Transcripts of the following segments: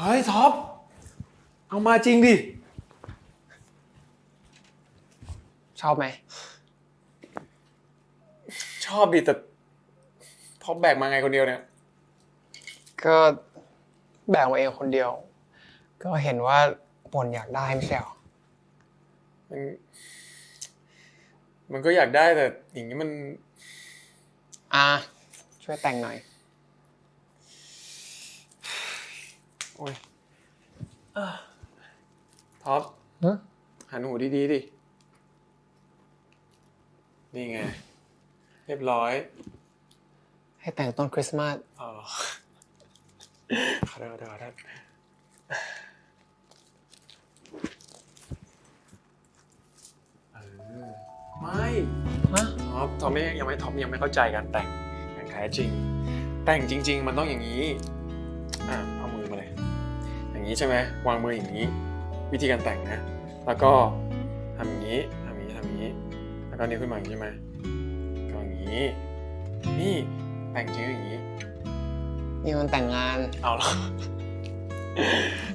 เฮ้ยท็อป เอามาจริงดิ ชอบไหม ชอบดิแต่ท็อปแบกมาไงคนเดียวเนี่ย ก็แบ่งมาเองคนเดียว ก็เห็นว่าปนอยากได้ไม่ใช่เหรอมันมันก็อยากได้แต่อย่างนี้มัน อะช่วยแต่งหน่อย โอ้ยอะท็อปฮะหันหูดีๆดิ นี่ไง เรียบร้อย ให้แต่งต้นคริสต์มาสอ๋อขอโทษขอโทษขอโทษเออไม่ฮะท็อปท็อปไม่ยังไม่ท็อปยังไม่เข้าใจการแต่งอย่างแท้จริง แต่งจริง ๆ มันต้องอย่างนี้ นี้ใช่ไหมวางมืออย่างนี้ วิธีการแต่งนะ แล้วก็ทำอย่างนี้ทำอย่างนี้ทำอย่างนี้ แล้วก็นิ้วขึ้นมาอย่างนี้ใช่ไหมก็อย่างนี้ นี่แต่งจริงอย่างนี้ นี่มันแต่งงาน เอาละ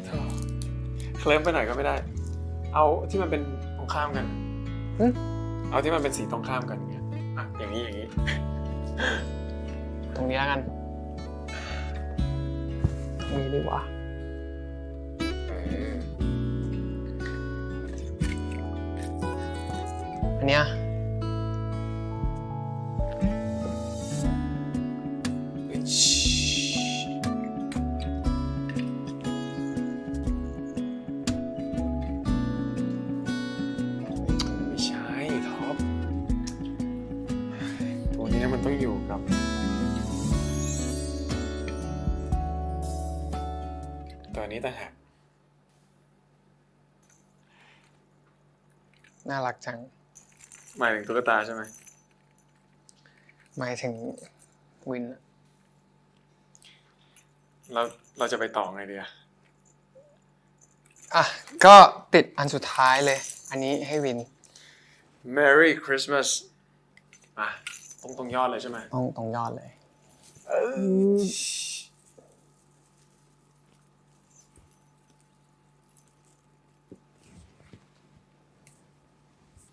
โธ่เคลิ้มไปหน่อยก็ไม่ได้ เอาที่มันเป็นตรงข้ามกันหึเอาที่มันเป็นสีตรงข้ามกันอย่างเงี้ยอะอย่างนี้อย่างนี้ ตรงนี้แล้วกันตรงนี้ดีกว่า อันเนี้ยไม่ใช่ท็อปตัวนี้มันต้องอยู่กับ ตัวนี้ต่างหากน่ารักจัง หมายถึงตุ๊กตาใช่ไหมหมายถึงวินอะแล้วเราจะไปต่อไงดีอะอะ ก็ติดอันสุดท้ายเลย อันนี้ให้วิน Merry Christmas อะตรงตรงยอดเลยใช่ไหมตรงตรงยอดเลย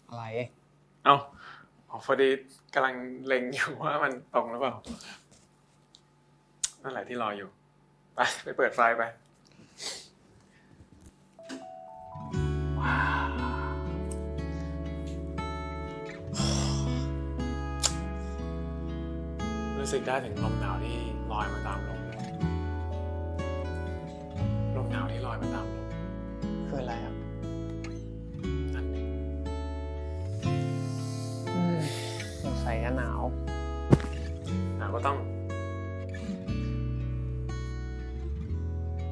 อะไร เอาอ๋อพอดีกำลังเล็งอยู่ว่ามันตรงหรือเปล่า นั่นแหละที่รออยู่ ไปไปเปิดไฟล์ไปรู้สึกได้ถึงลมหนาวที่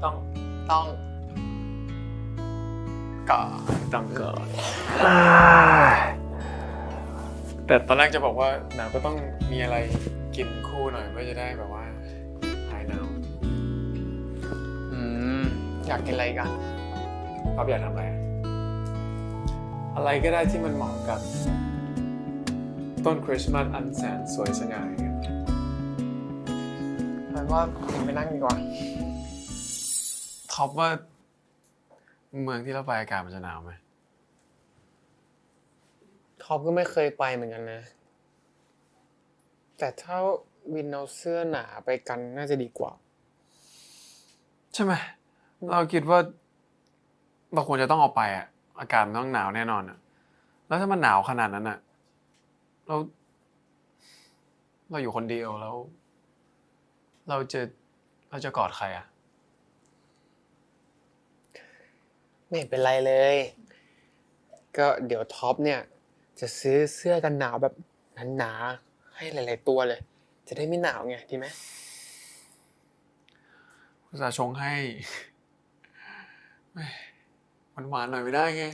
ต้องต้องก่อนต้องเกิดแต่ตอนแรกจะบอกว่าหนาวก็ต้องมีอะไรกินคู่หน่อยเพื่อจะได้แบบว่าหายหนาวอืมอยากกินอะไรกันป๊อบอยากทำอะไรอะอะไรก็ได้ที่มันเหมาะกับ ต้นคริสต์มาสอันแสนสวยสง่าอย่างเงี้ยแปลว่ากินไปนั่งดีกว่า ท็อปว่า เมืองที่เราไปอากาศมันจะหนาวไหมท็อปก็ไม่เคยไปเหมือนกันนะ แต่ถ้าวินเอาเสื้อหนาไปกันน่าจะดีกว่า ใช่ไหมเราคิดว่าเราควรจะต้องเอาไปอะอากาศมันต้องหนาวแน่นอนอะแล้วถ้ามันหนาวขนาดนั้นอะเรา เราอยู่คนเดียวแล้ว เราจะเราจะกอดใครอะ ไม่เห็นเป็นไรเลย ก็เดี๋ยวท็อปเนี่ย จะซื้อเสื้อกันหนาวแบบหนาๆให้หลายๆตัวเลย จะได้ไม่หนาวไงดีไหมอุตส่าห์ชงให้หวานหวานๆหน่อยไม่ได้ไง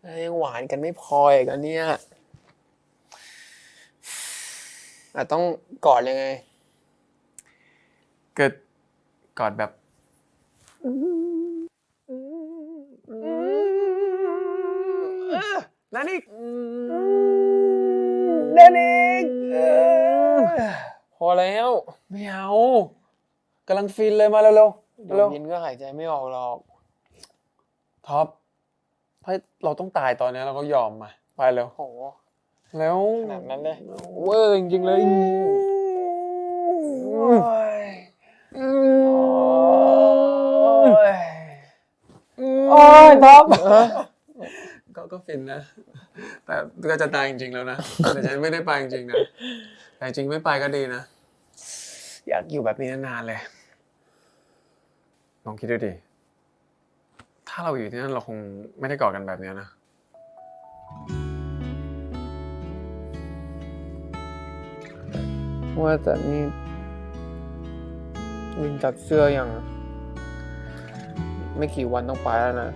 แล้วยังหวานกันไม่พออีกอันเนี่ยอะต้องกอดยังไง เกิดกอดแบบ นั่นอีกนั่นอีกพอแล้วไม่เอากำลังฟินเลยมาเร็วเดี๋ยวแล้วยินก็หายใจไม่ออกหรอกท็อปถ้าเราต้องตายตอนนี้เราก็ยอมมาไปแล้วโหแล้วขนาดนั้นเลยเวอร์จริงๆเลย โอ้ยโอ้ยท็อป ก็ก็ฟินนะ แต่ก็จะตายจริงๆแล้วนะ แต่ฉันไม่ได้ไปจริงๆนะ แต่จริงไม่ไปก็ดีนะ อยากอยู่แบบนี้นานๆเลย ลองคิดดูดิ ถ้าเราอยู่ที่นั่นเราคงไม่ได้กอดกันแบบนี้นะว่าแต่นี่วินจัดเสื้อยัง ไม่กี่วันต้องไปแล้วนะ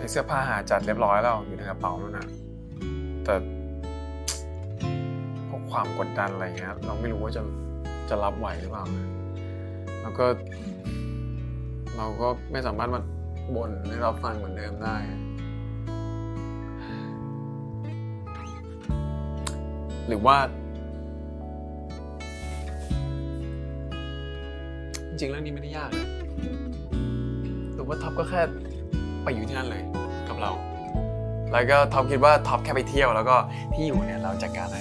ไอเสื้อผ้าหาจัดเรียบร้อยแล้วอยู่ในกระเป๋าแล้วนะแต่พวกความกดดันอะไรเงี้ยเราไม่รู้ว่าจะจะรับไหวหรือเปล่า แล้วก็ เราก็ไม่สามารถมาบ่นให้เราฟังเหมือนเดิมได้ หรือว่า จริงๆเรื่องนี้ไม่ได้ยากนะหรือว่าท็อปก็แค่ ไปอยู่ที่นั่นเลยกับเรา แล้วก็ท็อปคิดว่าท็อปแค่ไปเที่ยวแล้วก็ที่อยู่เนี่ยเราจัดการอะไร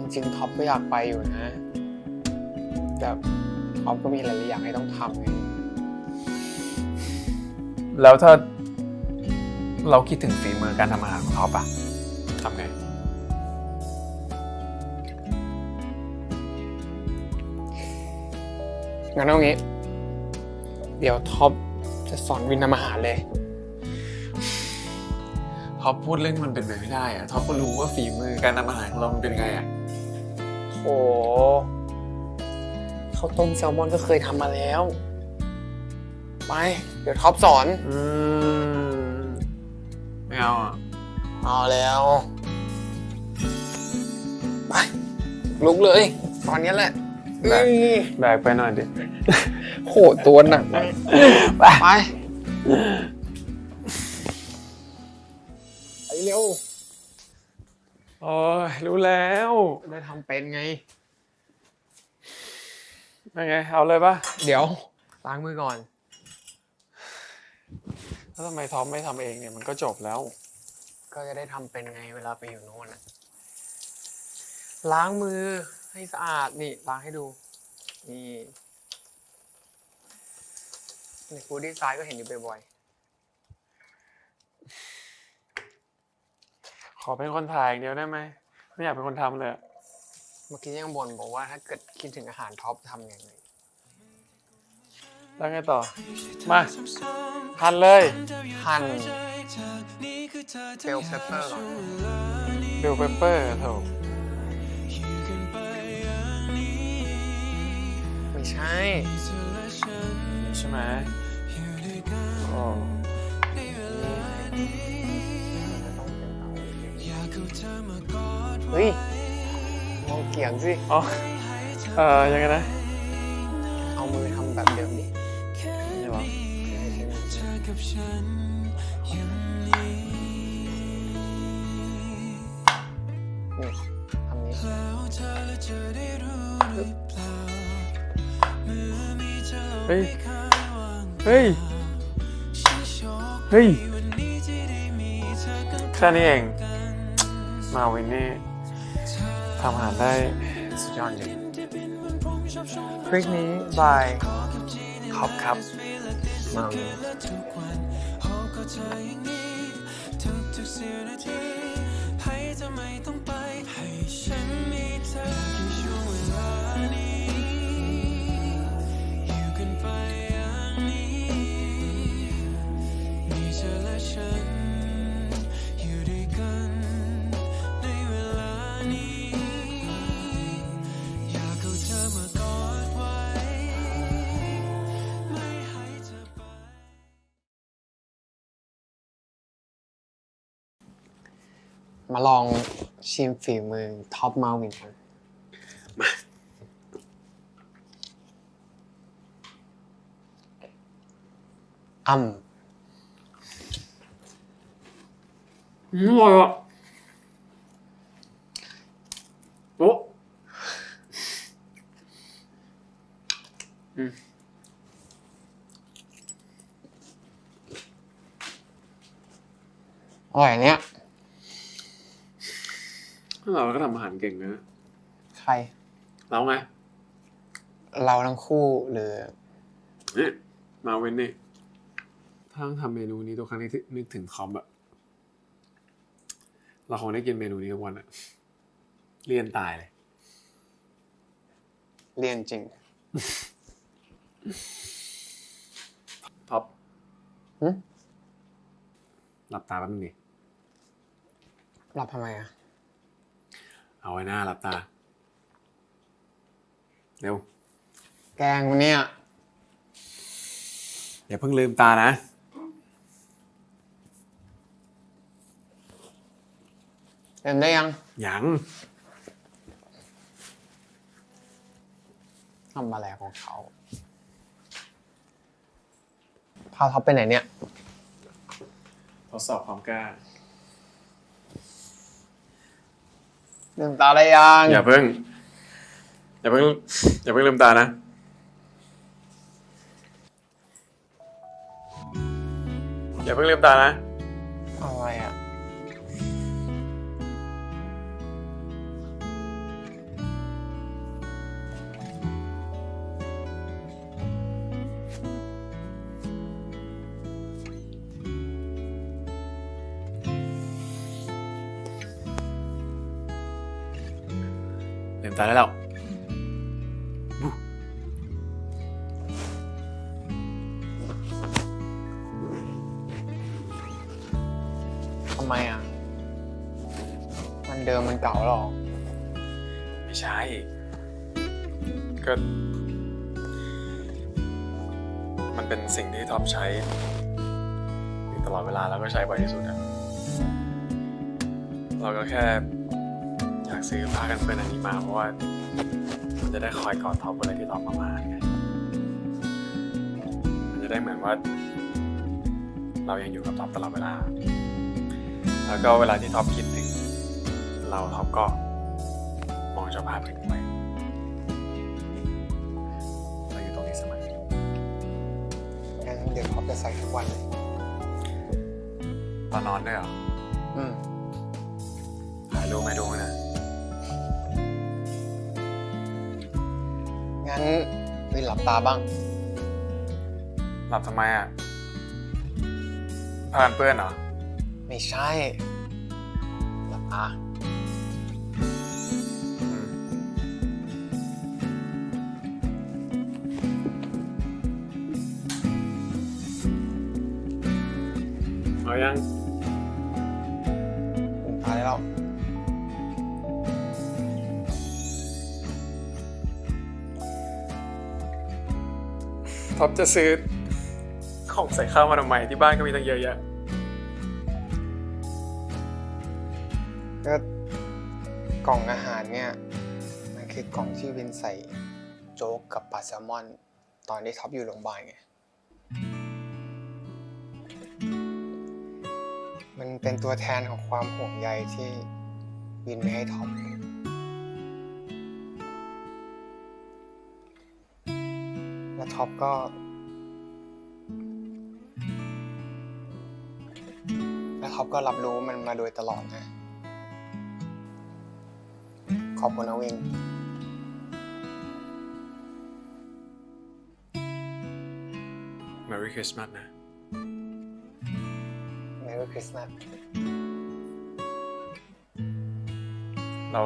จริงๆท็อปก็อยากไปอยู่นะ แต่ท็อปก็มีหลายๆอย่างให้ต้องทำไงแล้วถ้าเราคิดถึงฝีมือการทำอาหารของท็อปอะทำไง งั้นเอางี้ เดี๋ยวท็อปจะสอนวินทำอาหารเลย ท็อปพูดเรื่องมันเป็นไปไม่ได้อะท็อปก็รู้ว่าฝีมือการทำอาหารของเรามันเป็นไงอะโหข้าวต้มแซลมอนก็เคยทำมาแล้ว ไป เดี๋ยวท็อปสอน อืมไม่เอาอะเอาแล้ว ไป ลุกเลย ตอนนี้แหละ เอ้ยแบกไปหน่อยดิ โหตัวหนักมากไปไปเร็ว โอ้ยรู้แล้วได้ทำเป็นไงยังไง เอาเลยปะเดี๋ยวล้างมือก่อน แล้วทำไมท็อปไม่ทำเองเนี่ยมันก็จบแล้ว ก็จะได้ทำเป็นไงเวลาไปอยู่โน่นน่ะล้างมือ ให้สะอาดนี่ล้างให้ดู นี่ในฟูดดี้ไซด์ก็เห็นอยู่บ่อยขอเป็นคนถ่ายอย่างเดียวได้ไหม ไม่อยากเป็นคนทำเลยอะๆเมื่อกี้ยังบ่นบอกว่าถ้าเกิดคิดถึงอาหารท็อปทำยังไงแล้วไงต่อ มาหั่นเลยหั่นเบลเปปเปอร์ก่อนเบลเปเปอร์โถ ใช่ใช่ไหมโอ้เฮ้ยมองเกี่ยงสิ อ๋อ เอ่อ ยังไงนะ เอามือทำแบบเดิมดินี่เหร เฮ้ย เฮ้ย เฮ้ย แค่นี้เอง มาวินนี่ทำอาหารได้สุดยอดจริงคลิปนี้บายขอบครับมาวินม มาลองชิมฝีมือท็อปมาวินกันมาอ่ำอืมอร่อยอะโอ้อืมอร่อยเนี้ย เราก็ทำอาหารเก่งนะใคร เราไงเราทั้งคู่หรือเนี่ยมาเว้นนี่ถ้าต้องทำเมนูนี้ทุกครั้งที่นึกถึงคอมอะเราคงได้กินเมนูนี้ทุกวันอะเลี่ยนตายเลยเรียนจริง ท็อปหึหลับตาแป๊บนึงดิหลับทำไมอะ เอาไว้หน้าหลับตา เร็ว แกล้งวันเนี้ยอย่าเพิ่งลืมตานะเรียนได้ยังยัง ทำอะไรของเขาพาท็อปไปไหนเนี่ย ทดสอบความกล้า ลืมตาได้ยังอย่าเพิ่ง อย่าเพิ่ง อย่าเพิ่งลืมตานะ อย่าเพิ่งลืมตานะ อะไรอะ ลืมตาได้แล้วทำไมอะ มันเดิมมันเก่าหรอ ไม่ใช่ ก็ มันเป็นสิ่งที่ท็อปใช้อยู่ตลอดเวลาแล้วก็ใช้บ่อยที่สุดอะเราก็แค่ อยากซื้อผ้ากันเปื้อนอันนี้มาเพราะว่ามันจะได้คอยกอดท็อปเวลาที่ท็อปมามาไงมันจะได้เหมือนว่า เรายังอยู่กับท็อปตลอดเวลา แล้วก็เวลาที่ท็อปคิดถึง เราท็อปก็มองเจ้าภาพผืนนี้ไว้เราอยู่ตรงนี้เสมองั้นเดี๋ยวท็อปจะใส่ทุกวันเลยตอนนอนด้วยเหรอ อืมถ่ายรูปไหมดู งั้นวินหลับตาบ้าง หลับทำไมอะผ่านเปื้อนเหรอ ไม่ใช่ หลับตาอืมเอายังลืมตาได้แล้ว ท็อปจะซื้อของใส่ข้าวมาทำไมที่บ้านก็มีตั้งเยอะแยะก็กล่องอาหารเนี่ย มันคือกล่องที่วินใส่โจ๊กกับปลาแซลมอน ตอนที่ท็อปอยู่โรงพยาบาลไง มันเป็นตัวแทนของความห่วงใยที่วินไม่ให้ท็อป และท็อปก็ และท็อปก็รับรู้มันมาโดยตลอดนะ ขอบคุณนะวิน Merry Christmas นะ Merry Christmas เรา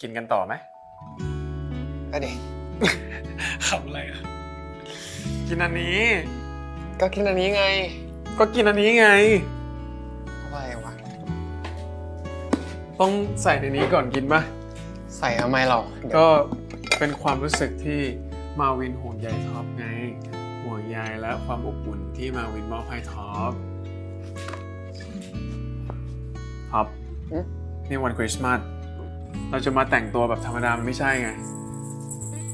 กินกันต่อไหมก็ดิ ขำอะไรอะกินอันนี้ ก็กินอันนี้ไง ก็กินอันนี้ไง อะไรวะ ต้องใส่ในนี้ก่อนกินปะใส่ทำไมเราเดี๋ยวก็เป็นความรู้สึกที่มาวินห่วงใยท็อปไง ห่วงใยและความอบอุ่นที่มาวินมอบให้ท็อปท็อปหึนี่วันคริสต์มาสเราจะมาแต่งตัวแบบธรรมดามันไม่ใช่ไง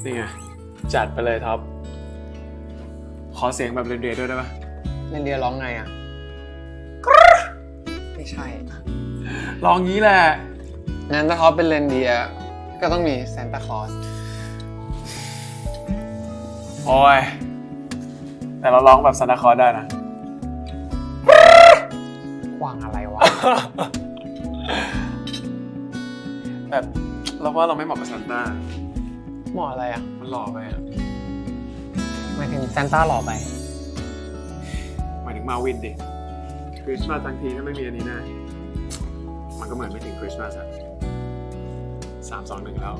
นี่ไงจัดไปเลยท็อป ขอเสียงแบบเรนเดียร์ด้วยได้ปะเรนเดียร์ร้องไงอะไม่ใช่ลองงี้แหละ งั้นถ้าเขาเป็นเรนเดียร์ก็ต้องมีซานตาคลอส โอ้ย แต่เราร้องแบบซานตาคลอสได้นะกกวางอะไรวะ แบบเราว่าเราไม่เหมาะกับซันต้า หมออะไรอะ มันหล่อไปอะหมายถึงซานต้าหล่อไป หมายถึงมาวินดิคริสต์มาสทั้งทีถ้าไม่มีอันนี้นะมันก็เหมือนไม่ถึงคริสต์มาสอะสามสองหนึ่งแล้ว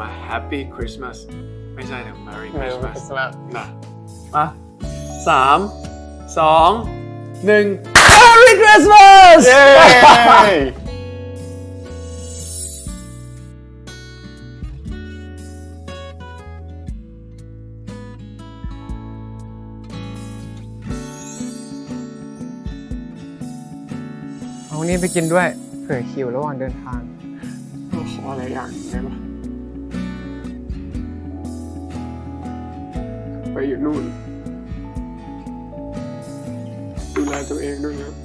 มา Happy Christmas ไม่ใช่แต่ Merry Christmas นะมาสามสองหนึ่ง Merry Christmas เอานี่ไปกินด้วย เผื่อคิวระหว่างเดินทางขออะไรอย่างหนึ่งได้ปะไปอยู่นู่นดูแลตัวเองด้วยนะ